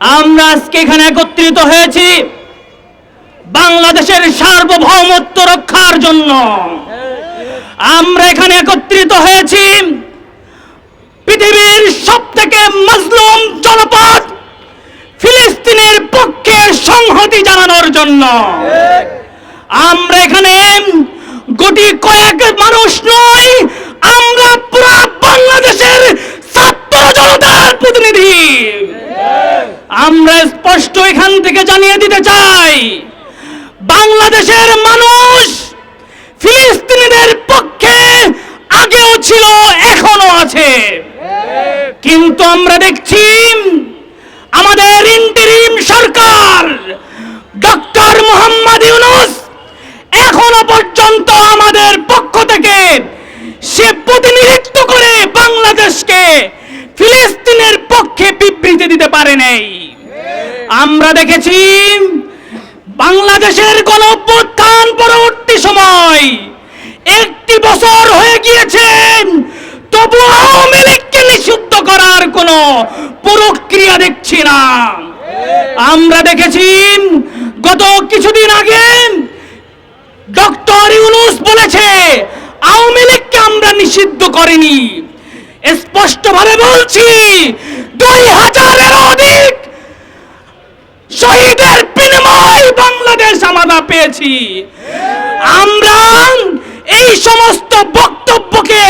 আমরা আজকে এখানে একত্রিত হয়েছি বাংলাদেশের সার্বভৌমত্ব রক্ষার জন্য। আমরা এখানে একত্রিত হয়েছি পৃথিবীর সব থেকে মজলুম জনপদ ফিলিস্তিনের পক্ষে সংহতি জানানোর জন্য। আমরা এখানে গুটি কয়েক মানুষ নয়, আমরা পুরা বাংলাদেশের ছাত্র জনতার প্রতিনিধি। আমরা স্পষ্ট এখান থেকে জানিয়ে দিতে চাই, বাংলাদেশের মানুষ ফিলিস্তিনিদের পক্ষে আগেও ছিল এখনও আছে। কিন্তু আমরা দেখছি আমাদের ইন্টারিম সরকার, ডক্টর মোহাম্মদ ইউনুস এখনও পর্যন্ত আমাদের পক্ষ থেকে সে প্রতিনিধিত্ব করে বাংলাদেশকে ফিলিস্তিনের পক্ষে বিবৃতি দিতে পারে নাই। আমরা দেখেছি বাংলাদেশের অভ্যুত্থান পরবর্তী সময় একটি বছর হয়ে গিয়েছে, তবু আওয়ামী লীগকে নিষিদ্ধ করার কোনো প্রক্রিয়া দেখছি না। আমরা দেখেছি গত কিছুদিন আগে ডক্টর ইউনুস বলেছে, আওয়ামী লীগকে আমরা নিষিদ্ধ করিনি। স্পষ্টভাবে বলছি, দুই হাজারের অধিক শহীদের বিনিময় বাংলাদেশ আমরা পেয়েছি। আমরা এই সমস্ত বক্তব্যকে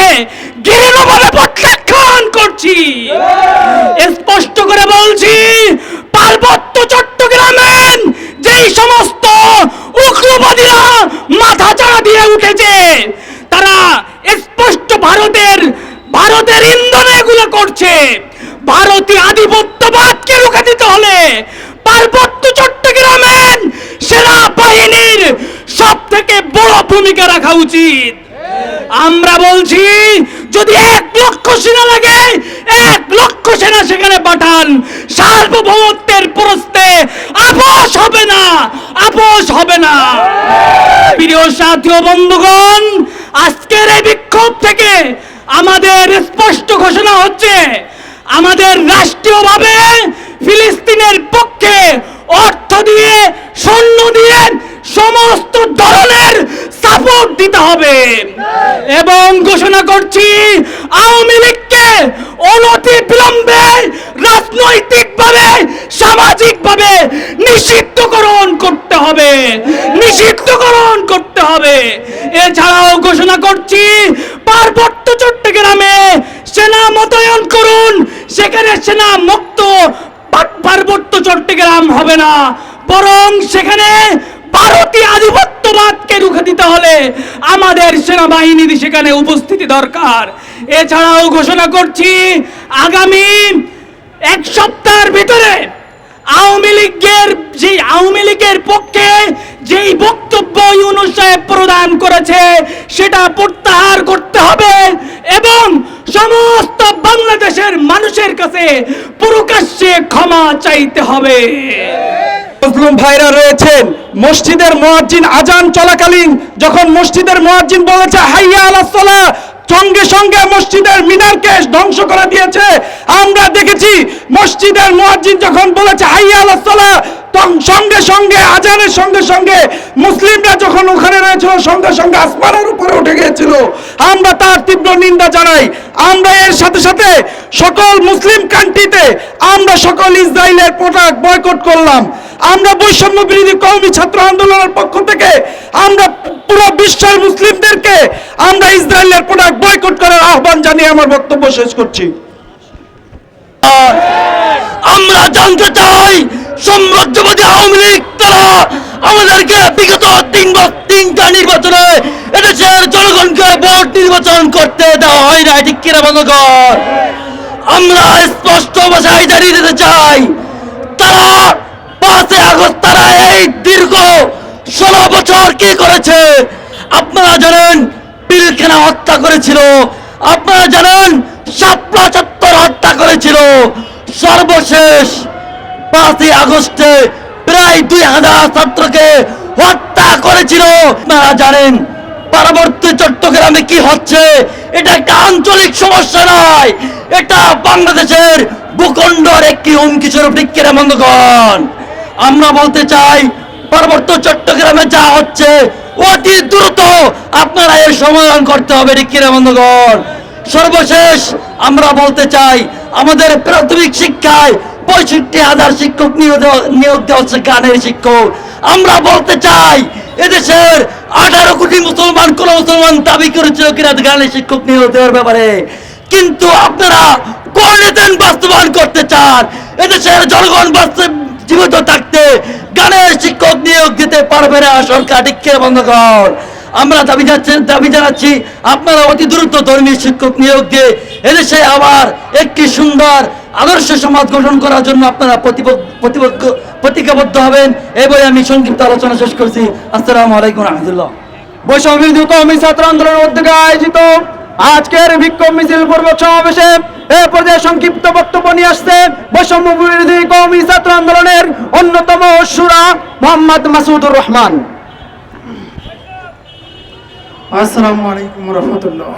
দৃঢ়ভাবে প্রত্যাখ্যান করছি। স্পষ্ট করে বলছি, পার্বত্য চট্টগ্রামে যেই সমস্ত উগ্রবাদীরা মাথা চাড়া দিয়ে উঠেছে তারা স্পষ্ট ভারতের ভারতের ইন্ধনে এগুলো করছে ভারতীয় আধিপত্যবাদকে রুখে দিতে হলে পার্বত্য চট্টগ্রামের সেনাবাহিনীর সব থেকে বড় ভূমিকা রাখা উচিত। আমরা বলছি, যদি এক লক্ষ সেনা লাগে, এক লক্ষ সেনা সেখানে পাঠান। সার্বভৌমত্বের প্রশ্নে আপোষ হবে না, আপোষ হবে না। প্রিয় সাথী বন্ধুগণ, আজকের এই বিক্ষোভ থেকে আমাদের স্পষ্ট ঘোষণা হচ্ছে, আমাদের রাষ্ট্রীয়ভাবে ফিলিস্তিনের পক্ষে অর্থ দিয়ে, সৈন্য দিয়ে সমস্ত ধরনের সাপোর্ট দিতে হবে। এবং ঘোষণা করছি, আওয়ামী লীগকে অনতি বিলম্বে রাজনৈতিকভাবে, সামাজিকভাবে নিষিদ্ধকরণ করতে হবে। নিষিদ্ধকরণ করতে হবে। এছাড়াও ঘোষণা করছি, পার্বত্য চট্টগ্রামে সেনা মোতায়েন করুন, সেখানে সেনা মুক্ত পার্বত্য চট্টগ্রাম হবে না। বরং সেখানে ভারতীয় আধিপত্যবাদকে রুখে দিতে হলে আমাদের সেনাবাহিনীর সেখানে উপস্থিতি দরকার। এছাড়াও ঘোষণা করছি, আগামী এক সপ্তাহের ভিতরে আওয়ামী লীগের যে আওয়ামী লীগের পক্ষে যেই বক্তব্য ইউনুস সাহেব প্রদান করেছে, সেটা প্রত্যাহার করতে হবে এবং সমস্ত বাংলাদেশের মানুষের কাছে প্রকাশ্যে ক্ষমা চাইতে হবে। মুসলিম ভাইরা রয়েছেন, মসজিদের মুয়াজ্জিন আজান চলাকালীন, যখন মসজিদের মুয়াজ্জিন বলেছে, হাইয়া আলাস সালাহ সঙ্গে সঙ্গে মসজিদের মিনারকে ধ্বংস করে দিয়েছে। আমরা দেখেছি মসজিদের মুয়াজ্জিন যখন বলেছে, হাইয়া আলাস সালাহ সঙ্গে সঙ্গে, আজানের সঙ্গে সঙ্গে মুসলিমরা যখন ওখানে রয়েছিল, সঙ্গে সঙ্গে আসমানের উপরে উঠে গিয়েছিল। আমরা তার তীব্র নিন্দা জানাই। আমরা এর সাথে সাথে সকল মুসলিম কান্ট্রিতে আমরা সকল ইসরায়েলের প্রোডাক্ট বয়কট করলাম। আমরা বৈষম্য বিরোধী কওমি ছাত্র আন্দোলনের পক্ষ থেকে আমরা পুরো বিশ্বের মুসলিমদেরকে আমরা ইসরায়েলের প্রোডাক্ট বয়কট করার আহ্বান জানিয়ে আমার বক্তব্য শেষ করছি। আমরা জানতে চাই সাম্রাজ্যবাদী আওয়ামী লীগ তারা আমাদেরকে বিগত তিন তিনটা নির্বাচনে এদেশের জনগণকে ভোট নির্বাচন করতে দেওয়া হয় না ঠিক কিনা বন্ধুগণ? আমরা স্পষ্ট ভাষায় জানিয়ে দিতে চাই, তারা পাঁচই আগস্ট, তারা এই দীর্ঘ ষোলো বছর কি করেছে? আপনারা জানেন, পিলখানা হত্যা করেছিল। আপনারা জানেন, শাপলা চত্বর হত্যা করেছিল। সর্বশেষ পাঁচই আগস্টে প্রায় দুই হাজার ছাত্রকে হত্যা করেছিল। আপনারা জানেন, পার্বত্য চট্টগ্রামে কি হচ্ছে? এটা একটা আঞ্চলিক সমস্যা নয়। এটা বাংলাদেশের ভূখণ্ডর একটি হুমকি স্বরূপ নিক্ষেরা বন্ধগণ। আমরা বলতে চাই পার্বত্য চট্টগ্রামে যা হচ্ছে, অতি দ্রুত আপনারা এর সমাধান করতে হবে নিক্ষেরা বন্ধগণ? সর্বশেষ আমরা বলতে চাই, আমাদের প্রাথমিক শিক্ষায় পঁয়ষট্টি হাজার শিক্ষক নিয়োগ দেওয়া- হচ্ছে গানের শিক্ষক। আমরা বলতে চাই, এদেশের আঠারো কোটি মুসলমান, কোন মুসলমান দাবি করেছিল কিনা গানের শিক্ষক নিয়োগ দেওয়ার ব্যাপারে? কিন্তু আপনারা কোঅর্ডিনেশন বাস্তবায়ন করতে চান, এদেশের জনগণ বাস্তব জীবিত থাকতে গানের শিক্ষক নিয়োগ দিতে পারবে না সরকার টিকে বন্ধ কর আমরা দাবি যাচ্ছেন দাবি জানাচ্ছি, আপনারা অতি দ্রুত ধর্মীয় শিক্ষক নিয়োগ দিয়ে এদেশে আবার একটি সুন্দর আদর্শ সমাজ গঠন করার জন্য আপনারা প্রতিবদ্ধ প্রতিজ্ঞাবদ্ধ হবেন। এই আমি সংক্ষিপ্ত আলোচনা শেষ করছি। আসসালামু আলাইকুম রহমতুল্লাহ। বৈষম্য কমি ছাত্র আন্দোলনের উদ্যোগে আয়োজিত আজকের বিক্ষোভ মিছিল পূর্ব সমাবেশে এ পর্যায়ে সংক্ষিপ্ত বক্তব্য নিয়ে আসছে বৈষম্য বিরোধী কৌমি ছাত্র আন্দোলনের অন্যতম সুরা মোহাম্মদ মাসুদুর রহমান। আসসালামু আলাইকুম রহমতুল্লাহ।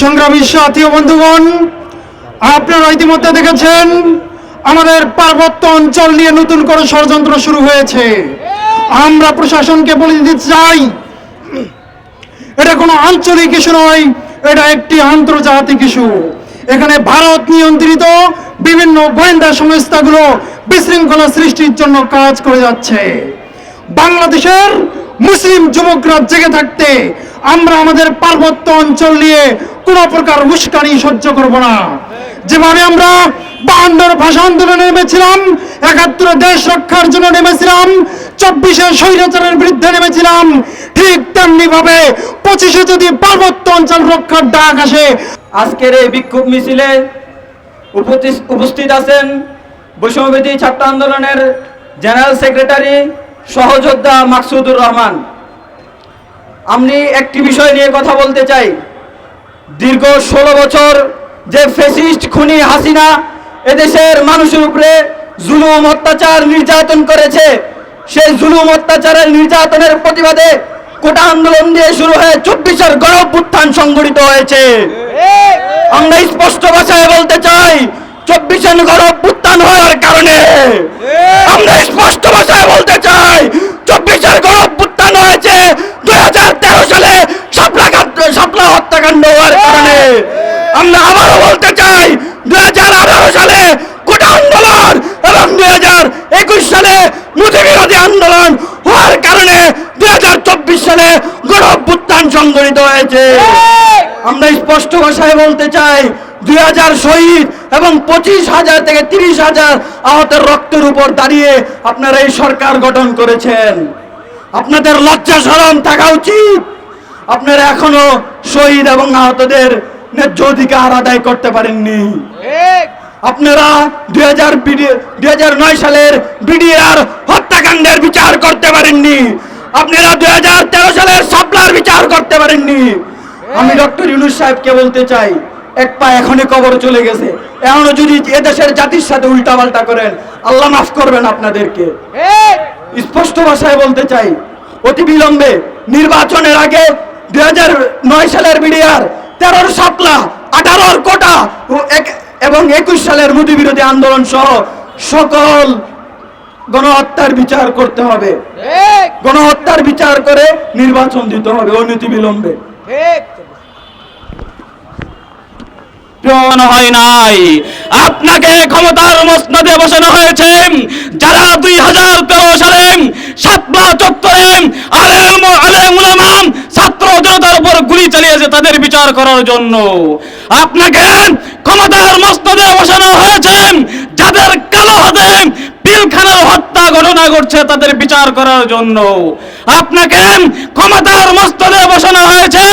সংগ্রামী সাথী বন্ধুগণ, আপনারা ইতিমধ্যে দেখেছেন, আমাদের পার্বত্য অঞ্চল নিয়ে নতুন করে ষড়যন্ত্র শুরু হয়েছে। আমরা প্রশাসনকে বলে দিতে চাই এটা কোনো আঞ্চলিক ইস্যু নয়, এটা একটি আন্তর্জাতিক ইস্যু। এখানে ভারত নিয়ন্ত্রিত বিভিন্ন গোয়েন্দা সংস্থাগুলো বিশৃঙ্খলা সৃষ্টির জন্য কাজ করে যাচ্ছে। বাংলাদেশের মুসলিম যুবকরা জেগে থাকতে আমরা আমাদের পার্বত্য অঞ্চল নিয়ে কোন প্রকার উস্কানি সহ্য করব না। যেভাবে আমরা বাহান্নর ভাষা আন্দোলনে নেমেছিলাম, একাত্তরে দেশ রক্ষার জন্য নেমেছিলাম, চব্বিশে স্বৈরাচারের বিরুদ্ধে নেমেছিলাম ঠিক তেমনি ভাবে পঁচিশে যদি পার্বত্য অঞ্চল রক্ষার ডাক আসে, আজকের এই বিক্ষোভ মিছিলে উপস্থিত- আছেন বৈষম্যবিধি ছাত্র আন্দোলনের জেনারেল সেক্রেটারি সহযোদ্ধা মাকসুদুর রহমান। আমি একটি বিষয় নিয়ে কথা বলতে চাই। দীর্ঘ ষোলো বছর যে ফেসিস্ট খুনি হাসিনা এদেশের মানুষের উপরে জুলুম, অত্যাচার নির্যাতন করেছে, সেই জুলুম, অত্যাচারের নির্যাতনের প্রতিবাদে কোটা আন্দোলন দিয়ে শুরু হয়ে চব্বিশের গণ অভ্যুত্থান সংগঠিত হয়েছে। আমরা স্পষ্ট ভাষায় বলতে চাই, চব্বিশের গণ অভ্যুত্থান হওয়ার কারণে। আমরা স্পষ্ট ভাষায় বলতে চাই, চব্বিশের গণ অভ্যুত্থান হয়েছে দুই হাজার তেরো সালে কাণ্ড, শাপলা হত্যাকাণ্ড হওয়ার কারণে। আমরা আবারও বলতে চাই, দুই হাজার আঠারো সালে কোটা আন্দোলন এবং দুই হাজার একুশ সালে মোদী বিরোধী আন্দোলন হওয়ার কারণে দুই হাজার চব্বিশ সালে গণ অভ্যুত্থান সংগঠিত হয়েছে। আমরা স্পষ্ট ভাষায় বলতে চাই দুই হাজার শহীদ এবং পঁচিশ হাজার থেকে তিরিশ হাজার আহতের রক্তের উপর দাঁড়িয়ে আপনারা এই সরকার গঠন করেছেন। আপনাদের লজ্জা সরম থাকা উচিত। আপনারা এখনও শহীদ এবং আহতদের ন্যায্য অধিকার আদায় করতে পারেননি। আপনারা দুই হাজার দুই হাজার নয় সালের বিডিআর হত্যাকাণ্ডের বিচার করতে পারেননি। আপনারা দুই হাজার তেরো সালের সাপলার বিচার করতে পারেননি। আমি ডক্টর ইউনুস সাহেবকে বলতে চাই এক পা এখনই কবর চলে গেছে। এখনও যদি এদেশের জাতির সাথে উল্টাপাল্টা করেন আল্লাহ মাফ করবেন আপনাদেরকে। স্পষ্ট ভাষায় বলতে চাই অতি বিলম্বে নির্বাচনের আগে দুই হাজার নয় সালের বিডিআর তেরোর সাপলা আঠারোর কোটা এবং একুশ সালের মোদী বিরোধী আন্দোলন সহ সকল গণহত্যার বিচার করতে হবে। গণহত্যার বিচার করে নির্বাচন দিতে হবে অনতি বিলম্বে হয় নাই। আপনাকে ক্ষমতার মসনদে বসানো হয়েছে। যারা দুই হাজার তেরো সালে সাতবা চত্বরে আলেম আলেম উলামাম ছাত্র জনতার উপর গুলি চালিয়েছে তাদের বিচার করার জন্য। আপনাকে ক্ষমতার মসনদে বসানো হয়েছে। যাদের কালো হাতে পিলখানার হত্যা ঘটনা ঘটছে তাদের বিচার করার জন্য। আপনাকে ক্ষমতার মস্তদে বসানো হয়েছে।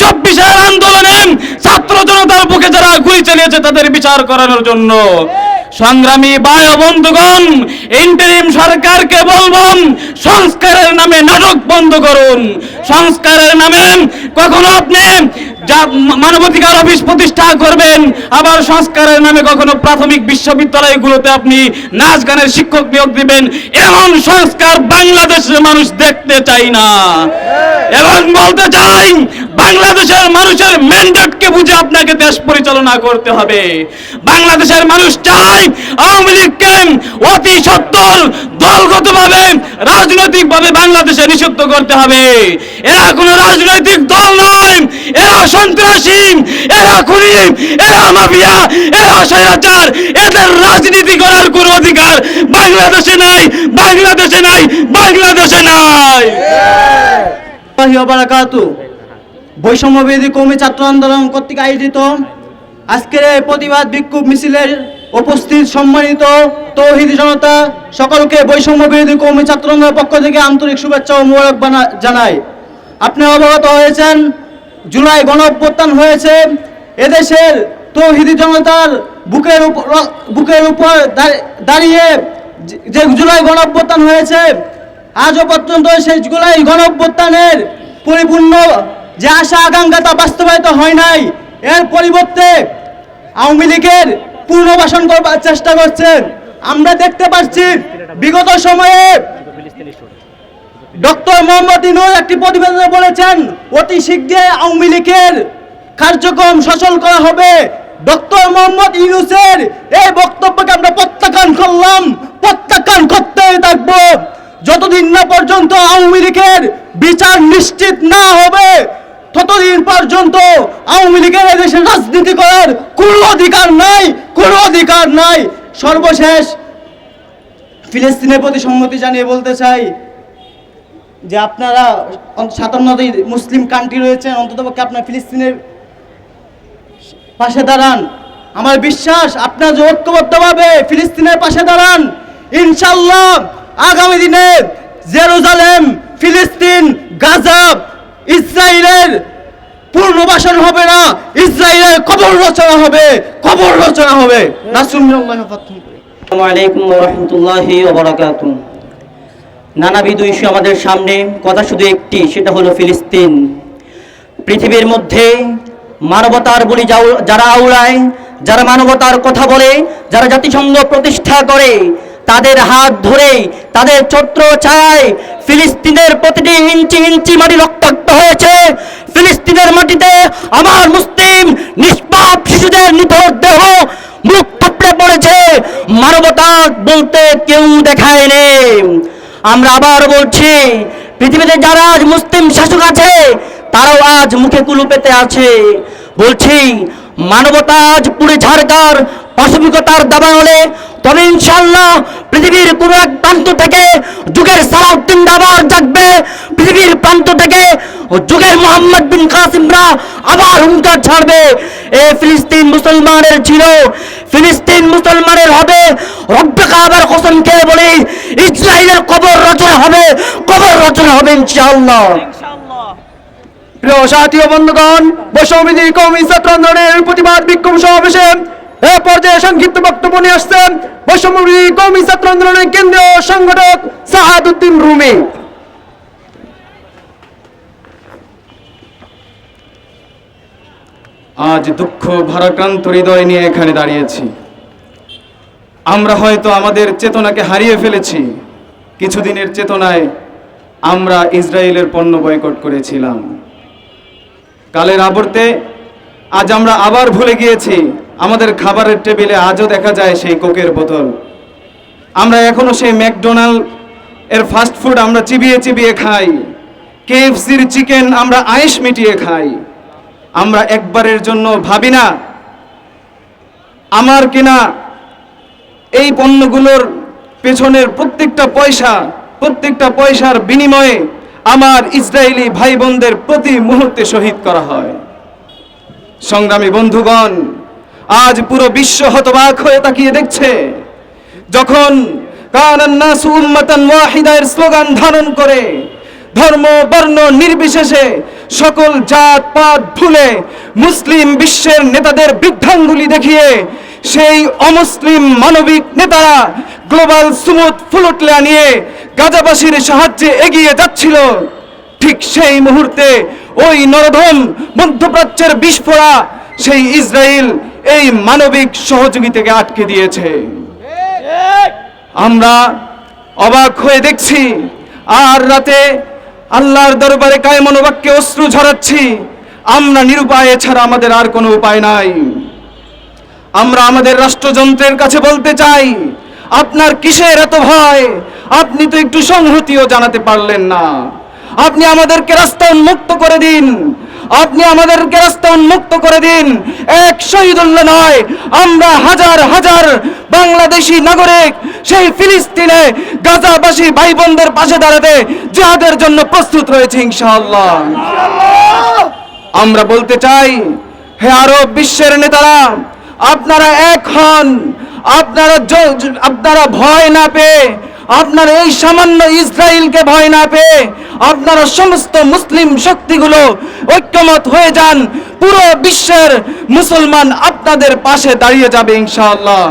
চব্বিশের আন্দোলনে ছাত্র জনতার বুকে যারা গুলি চালিয়েছে তাদের বিচার করানোর জন্য। সংগ্রামী বায় বন্ধুগণ ইন্টারিম সরকারকে বলব সংস্কারের নামে নাটক বন্ধ করুন। সংস্কারের নামে কখনো আপনি মানবাধিকার অফিস প্রতিষ্ঠা করবেন, আবার সংস্কারের নামে কখনো প্রাথমিক বিশ্ববিদ্যালয়গুলোতে আপনি নাচ গানের শিক্ষক নিয়োগ দিবেন। এমন সংস্কার বাংলাদেশের মানুষ দেখতে চাই না। এবং বলতে চাই বাংলাদেশের মানুষের ম্যান্ডেটকে বুঝে আপনাকে দেশ পরিচালনা করতে হবে। বাংলাদেশের মানুষ চায় আওয়ামী লীগকে অতি সত্তর দলগতভাবে রাজনৈতিকভাবে বাংলাদেশে নিষিদ্ধ করতে হবে। এরা কোনো রাজনৈতিক দল নয় এরা সন্ত্রাসী এরা খুনি এরা মাফিয়া এরা স্বৈরাচার এদের রাজনীতি করার কোনো অধিকার বাংলাদেশে নাই বাংলাদেশে নাই বাংলাদেশে নাই। বারাকাতু বৈষম্যবিরোধী কর্মী ছাত্র আন্দোলন কর্তৃক আয়োজিত আজকের এই প্রতিবাদ বিক্ষোভ মিছিলের উপস্থিত সম্মানিত তৌহিদি জনতা সকলকে বৈষম্য বিরোধী কর্মী ছাত্র আন্দোলনের পক্ষ থেকে আন্তরিক শুভেচ্ছা ও মোবারক জানাই। আপনি অবগত হয়েছেন, জুলাই গণ অভ্যুত্থান হয়েছে, এদেশের তৌহিদি জনতার বুকের উপর বুকের উপর দাঁড়িয়ে যে- জুলাই গণ অভ্যুত্থান হয়েছে, আজও পর্যন্ত সেই জুলাই গণ অভ্যুত্থানের পরিপূর্ণ যে আশা আকাঙ্ক্ষা তা বাস্তবায়িত হয় নাই, এর পরিবর্তে আওয়ামী লীগের পুনর্বাসন করবার চেষ্টা করছেন। আমরা দেখতে পাচ্ছি বিগত সময়ে ডক্টর মোহাম্মদ ইনুর একটি প্রতিবেদনে বলেছেন, অতি শীঘ্রই আওয়ামী লীগের কার্যক্রম সচল করা হবে। ডক্টর মোহাম্মদ ইউনুসের এই বক্তব্যকে আমরা প্রত্যাখ্যান করলাম, প্রত্যাখ্যান করতেই থাকব। যতদিন না পর্যন্ত আওয়ামী লীগের বিচার নিশ্চিত না হবে ততদিন পর্যন্ত আওয়ামী লীগের দেশে রাজনীতি করার কোনো অধিকার নাই, কোনো অধিকার নাই। সর্বশেষ ফিলিস্তিনের প্রতি সম্মতি জানিয়ে বলতে চাই যে আপনারা সাতান্নটি মুসলিম কান্ট্রি রয়েছেন অন্ততপক্ষে আপনার ফিলিস্তিনের পাশে দাঁড়ান। আমার বিশ্বাস, আপনার যে ঐক্যবদ্ধভাবে ফিলিস্তিনের পাশে দাঁড়ান ইনশাল্লাহ আগামী দিনে জেরুজালেম, ফিলিস্তিন, গাজা ইসরায়েলের পুনর্বাসন হবে না, ইসরায়েলের কবর রচনা হবে, কবর রচনা হবে। আলাইকুম নানাবিধ ইস্যু আমাদের সামনে, কথা শুধু একটি, সেটা হলো ফিলিস্তিন। পৃথিবীর মধ্যে মানবতার বলি যারা আউড়ায় যারা মানবতার কথা বলে, যারা জাতিসংঘ প্রতিষ্ঠা করে তাদের হাত ধরে তাদের ছত্র ছায় ফিলিস্তিনের প্রতিটি ইঞ্চি ইঞ্চি মাটি রক্তাক্ত হয়েছে। ফিলিস্তিনের মাটিতে আমার মুসলিম নিষ্পাপ শিশুদের নিথর দেহ মুখ থুপড়ে পড়েছে। মানবতা বলতে কেউ দেখায় দেখায়নি আমরা আবার বলছি, পৃথিবীতে যারা আজ মুসলিম শাসক আছে, তারাও আজ মুখে কুলু পেতে আছে। বলছি মানবতা আজ পুরে ঝাড়কার পাশবিকতার দাবা হলে তবে ইনশাল্লাহ পৃথিবীর কোনো এক প্রান্ত থেকে যুগের সালাউদ্দিন আবার জাগবে। পৃথিবীর প্রান্ত থেকে যুগের মোহাম্মদ বিন কাসিমরা আবার হুঙ্কার ছাড়বে। এ ফিলিস্তিন মুসলমানের ছিল, ফিলিস্তিন মুসলমানের হবে। রব্বে কাবার কসম খেয়ে বলি ইসরায়েলের কবর রচনা হবে, কবর রচনা হবে ইনশাআল্লাহ। প্রিয় সাথী বন্ধুগণ, বৈষম্যবিধি কৌমি ছাত্র আন্দোলনের প্রতিবাদ বিক্ষোভ সমাবেশে এ পর্যায়ে সংক্ষিপ্ত বক্তব্য নিয়ে আসছেন ছাত্র আন্দোলনের কেন্দ্রীয় সংগঠক সাহাদুদ্দিন রুমি। আজ দুঃখ, ভারাক্রান্ত হৃদয় নিয়ে এখানে দাঁড়িয়েছি। আমরা হয়তো আমাদের চেতনাকে হারিয়ে ফেলেছি। কিছুদিনের চেতনায় আমরা ইসরায়েলের পণ্য বয়কট করেছিলাম। কালের আবর্তে আজ আমরা আবার ভুলে গিয়েছি, আমাদের খাবারের টেবিলে আজও দেখা যায় সেই কোকের বোতল। আমরা এখনও সেই ম্যাকডোনাল্ড এর ফাস্ট ফুড আমরা চিবিয়ে চিবিয়ে খাই। কেএফসির চিকেন আমরা আয়েস মিটিয়ে খাই। আমরা একবারের জন্য ভাবি না, আমার কিনা এই পণ্যগুলোর পেছনের প্রত্যেকটা পয়সা, প্রত্যেকটা পয়সার বিনিময়ে আমার ইসরায়েলি ভাই বোনদের প্রতি মুহূর্তে শহীদ করা হয়। সংগ্রামী বন্ধুগণ, আজ পুরো বিশ্ব হতবাক হয়ে তাকিয়ে দেখছে, যখন স্লোগান ধারণ করে, ধর্ম, বর্ণ নির্বিশেষে সকল জাত, পাত, ভুলে মুসলিম বিশ্বের নেতাদের বৃদ্ধাঙ্গুলি দেখিয়ে, সেই অমুসলিম মানবিক নেতারা গ্লোবাল সুমুদ ফুলুটলা নিয়ে গাজাবাসীর সাহায্যে এগিয়ে যাচ্ছিল। ঠিক সেই মুহূর্তে ওই নরধম মধ্যপ্রাচ্যের বিস্ফোরা সেই ইসরায়েল এই মানবিক সহযোগিতাকে আটকে দিয়েছে। আমরা অবাক হয়ে দেখছি, আর রাতে আল্লাহর দরবারে কায় মনোবাক্যে অশ্রু ঝরাচ্ছি, আমরা নিরুপায় ছাড়া আমাদের আর কোনো উপায় নাই। আমরা আমাদের রাষ্ট্রযন্ত্রের কাছে বলতে চাই, আপনার কিসের এত ভয়? আপনি তো একটু সংহতিও জানাতে পারলেন না। আপনি আমাদেরকে রাস্তা উন্মুক্ত করে দিন। আপনি আমাদেরকে রাস্তা উন্মুক্ত করে দিন। এক শহীদুল্লাহ নয়, আমরা হাজার হাজার বাংলাদেশি নাগরিক সেই ফিলিস্তিনে গাজাবাসী ভাই বোনদের পাশে দাঁড়াতে যাদের জন্য প্রস্তুত রয়েছে ইনশাআল্লাহ। আমরা বলতে চাই, হে আরব বিশ্বের নেতারা, আপনারা এক হন, আপনারা আপনারা ভয় না পেয়ে আপনারা এই সামান্য ইসরায়েলকে ভয় না পেয়ে আপনারা সমস্ত মুসলিম শক্তিগুলো ঐক্যমত হয়ে যান। পুরো বিশ্বের মুসলমান আপনাদের পাশে দাঁড়িয়ে যাবে ইনশাআল্লাহ।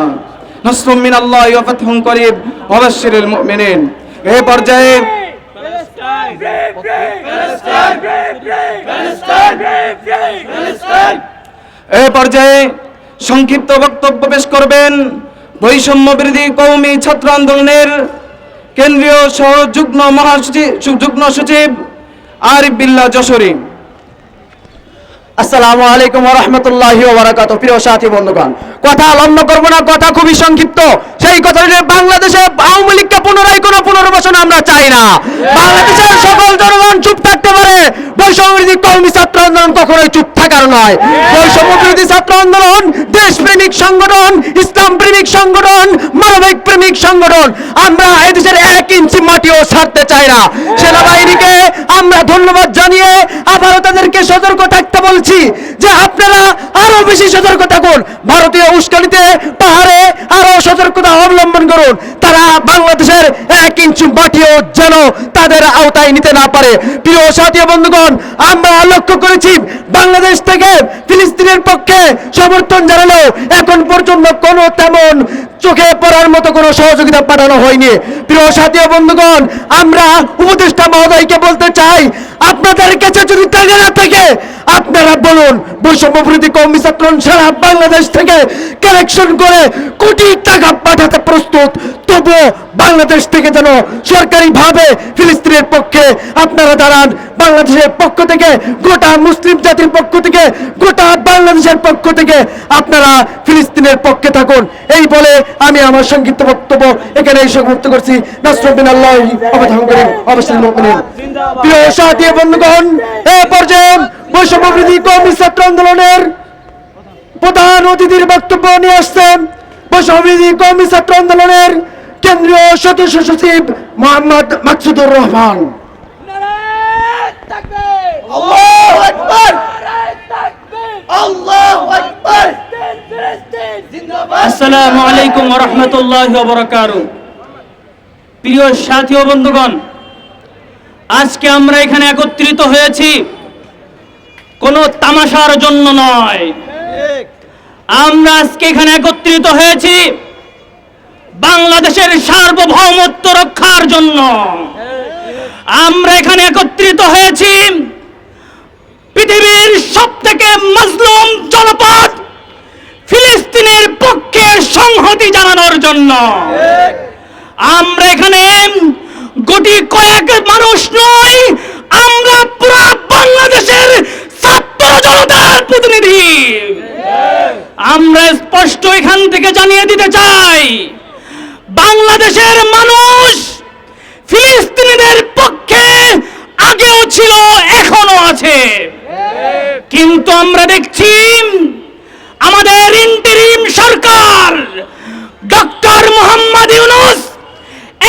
নসরুম মিনাল্লাহ ওয়া ফাতহুন করিব। ওয়া বাশশিরিল মুমিনিন। এই পর্যায়ে এ পর্যায়ে সংক্ষিপ্ত বক্তব্য পেশ করবেন বৈষম্য বিরোধী কৌমি ছাত্র আন্দোলনের কেন্দ্রীয় সহ যুগ্ম মহাসচিব যুগ্ম সচিব আরিফ বিল্লাহ যশোরী। আসসালামু আলাইকুম ওয়া রাহমাতুল্লাহি ওয়া বারাকাতুহু প্রিয় সাথী বন্ধুগণ কথা লম্বা করব না কথা খুবই সংক্ষিপ্ত। সেই কথা হলো বাংলাদেশে আওয়ামী লীগকে পুনরায় কোনো পুনর্বাসন আমরা চাই না। বাংলাদেশের সকল জনগণ চুপ থাকতে পারে। বৈষম্য বিরোধী কওমি ছাত্র আন্দোলন কখনোই চুপ থাকার নয়। বৈষম্য বিরোধী ছাত্র আন্দোলন দেশপ্রেমিক সংগঠন ইসলাম প্রেমিক সংগঠন মানবিক প্রেমিক সংগঠন। আমরা এদেশের এক ইঞ্চি মাটিও ছাড়তে চাই না। সেনাবাহিনীকে আমরা ধন্যবাদ জানিয়ে আবারও তাদেরকে সতর্ক থাকতে বলছি যে আপনারা আরও বেশি সতর্ক থাকুন। ভারতীয় উস্কানিতে পাহাড়ে আরও সতর্কতা অবলম্বন করুন। তারা বাংলাদেশের এক ইঞ্চি মাটিও যেন তাদের আওতায় নিতে না পারে। প্রিয় সাথী বন্ধুগণ, আমরা লক্ষ্য করেছি বাংলাদেশ থেকে ফিলিস্তিনের পক্ষে সমর্থন জানালেও এখন পর্যন্ত কোনো তেমন চোখে পড়ার মতো কোনো সহযোগিতা পাঠানো হয়নি। প্রিয় সাথী বন্ধুগণ, আমরা উপদেষ্টা মহোদয়কে বলতে চাই, আপনাদের কাছে যদি টাকা না থাকে, আপনারা বলুন, বৈষম্য বিরোধী কৌমি ছাত্র সারা বাংলাদেশ থেকে কালেকশন করে কোটি টাকা পাঠাতে প্রস্তুত। তবুও বাংলাদেশ থেকে যেন সরকারিভাবে ফিলিস্তিনের পক্ষে আপনারা দাঁড়ান, বাংলাদেশের পক্ষ থেকে, গোটা মুসলিম জাতির পক্ষ থেকে, গোটা বাংলাদেশের পক্ষ থেকে আপনারা ফিলিস্তিনের পক্ষে থাকুন। এই বলে আমি আমার সংক্ষিপ্ত বক্তব্য এখানে সমাপ্ত করছি। নাসরুদ্দিন অবধান করেন অবশ্যই মুমিনিন প্রিয় সাথী বন্ধুগণ এই পর্যায়ে বৈষম্য বিরোধী কর্মী ছাত্র আন্দোলনের প্রধান অতিথির বক্তব্য নিয়ে আসছেন বৈষম্য বিরোধী কর্মী ছাত্র আন্দোলনের কেন্দ্রীয় সদস্য সচিব মোহাম্মদ মাকসুদুর রহমান। আসসালামু আলাইকুম ওয়া রাহমাতুল্লাহি ওয়া বারাকাতুহু। প্রিয় সাথী ও বন্ধুগণ, আজকে আমরা এখানে একত্রিত হয়েছি কোনো তামাশার জন্য নয়। আমরা আজকে এখানে একত্রিত হয়েছি বাংলাদেশের সার্বভৌমত্ব রক্ষার জন্য। আমরা এখানে একত্রিত হয়েছি পৃথিবীর সব থেকে মজলুম জনপদ ফিলিস্তিনের পক্ষে সংহতি জানানোর জন্য। আমরা এখানে গোটি কয়েক মানুষ নই, আমরা পুরো বাংলাদেশের ছাত্র জনতার প্রতিনিধি। আমরা স্পষ্ট এখান থেকে জানিয়ে দিতে চাই, বাংলাদেশের মানুষ ফিলিস্তিনিদের পক্ষে আগেও ছিল এখনও আছে। কিন্তু আমরা দেখছি আমাদের ইন্টারিম সরকার ডক্টর মোহাম্মদ ইউনুস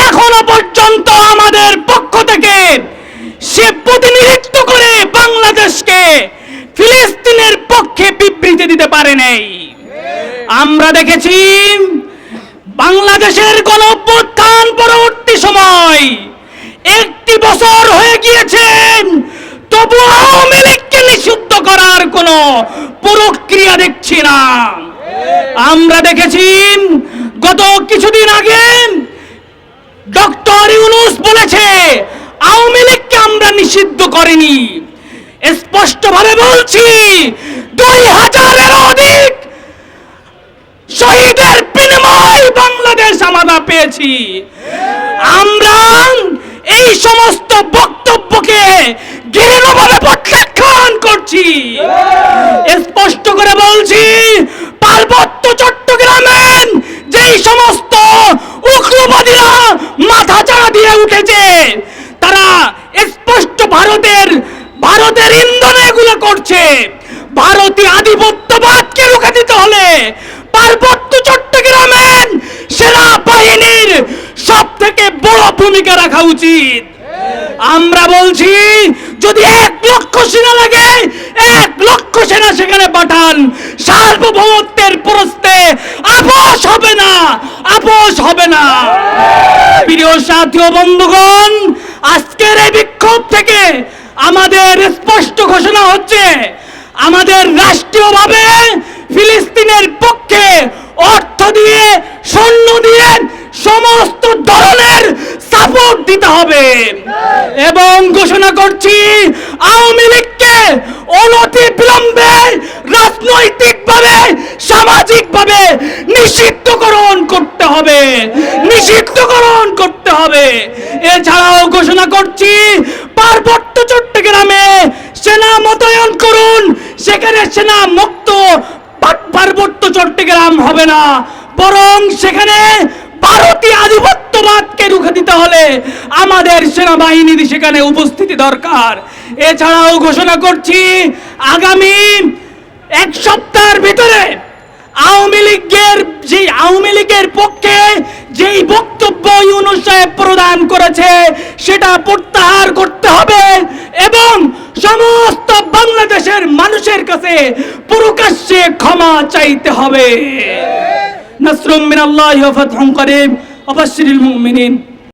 এখনও পর্যন্ত আমাদের পক্ষ থেকে সে প্রতিনিধিত্ব করে বাংলাদেশকে ফিলিস্তিনের পক্ষে বিবৃতি দিতে পারে নাই। আমরা দেখেছি, বাংলাদেশের গণ অভ্যুত্থান পরবর্তী সময় একটি বছর হয়ে গিয়েছে তবু আওয়ামী লীগকে নিষিদ্ধ করার কোনো প্রক্রিয়া দেখছি না আমরা দেখেছি গত কিছুদিন আগে ডক্টর ইউনুস বলেছে আওয়ামী লীগকে আমরা নিষিদ্ধ করিনি স্পষ্টভাবে বলছি দুই হাজারের অধিক শহীদের বিনিময় বাংলাদেশ আমরা পেয়েছি। আমরা এই সমস্ত বক্তব্যকে ঘৃণভাবে প্রত্যাখ্যান করছি করছি স্পষ্ট করে বলছি পার্বত্য চট্টগ্রামের যেই সমস্ত উগ্রবাদীরা মাথা চাড়া দিয়ে উঠেছে তারা স্পষ্ট ভারতের ভারতের ইন্ধনে এগুলো করছে ভারতীয় আধিপত্যবাদকে রুখে দিতে হলে পার্বত্য চট্টগ্রামের সেনাবাহিনীর সব থেকে বড় ভূমিকা রাখা উচিত। আমরা বলছি, যদি এক লক্ষ সেনা লাগে, এক লক্ষ সেনা সেখানে পাঠান। সার্বভৌমত্বের প্রশ্নে আপোষ হবে না, আপোষ হবে না। প্রিয় সাথী বন্ধুগণ, আজকের এই বিক্ষোভ থেকে আমাদের স্পষ্ট ঘোষণা হচ্ছে, আমাদের রাষ্ট্রীয়ভাবে ফিলিস্তিনের পক্ষে অর্থ দিয়ে, সৈন্য দিয়ে সমস্ত ধরনের সাপোর্ট দিতে হবে। এবং ঘোষণা করছি, আওয়ামী লীগকে অনতি বিলম্বে রাজনৈতিকভাবে, সামাজিকভাবে নিষিদ্ধকরণ করতে হবে। নিষিদ্ধকরণ করতে হবে। এছাড়াও ঘোষণা করছি, পার্বত্য চট্টগ্রামে সেনা মোতায়েন করুন, সেখানে সেনা মুক্ত পার্বত্য চট্টগ্রাম হবে না। বরং সেখানে ভারতীয় আধিপত্যবাদকে রুখে দিতে হলে আমাদের সেনাবাহিনীর সেখানে উপস্থিতি দরকার। এছাড়াও ঘোষণা করছি, আগামী এক সপ্তাহের ভিতরে আওয়ামী লীগের যে আওয়ামী লীগের পক্ষে যেই বক্তব্য ইউনুস সাহেব প্রদান করেছে, সেটা প্রত্যাহার করতে হবে এবং সমস্ত বাংলাদেশের মানুষের কাছে প্রকাশ্যে ক্ষমা চাইতে হবে। نصر من الله وفتح قريب. وبشر المؤمنين.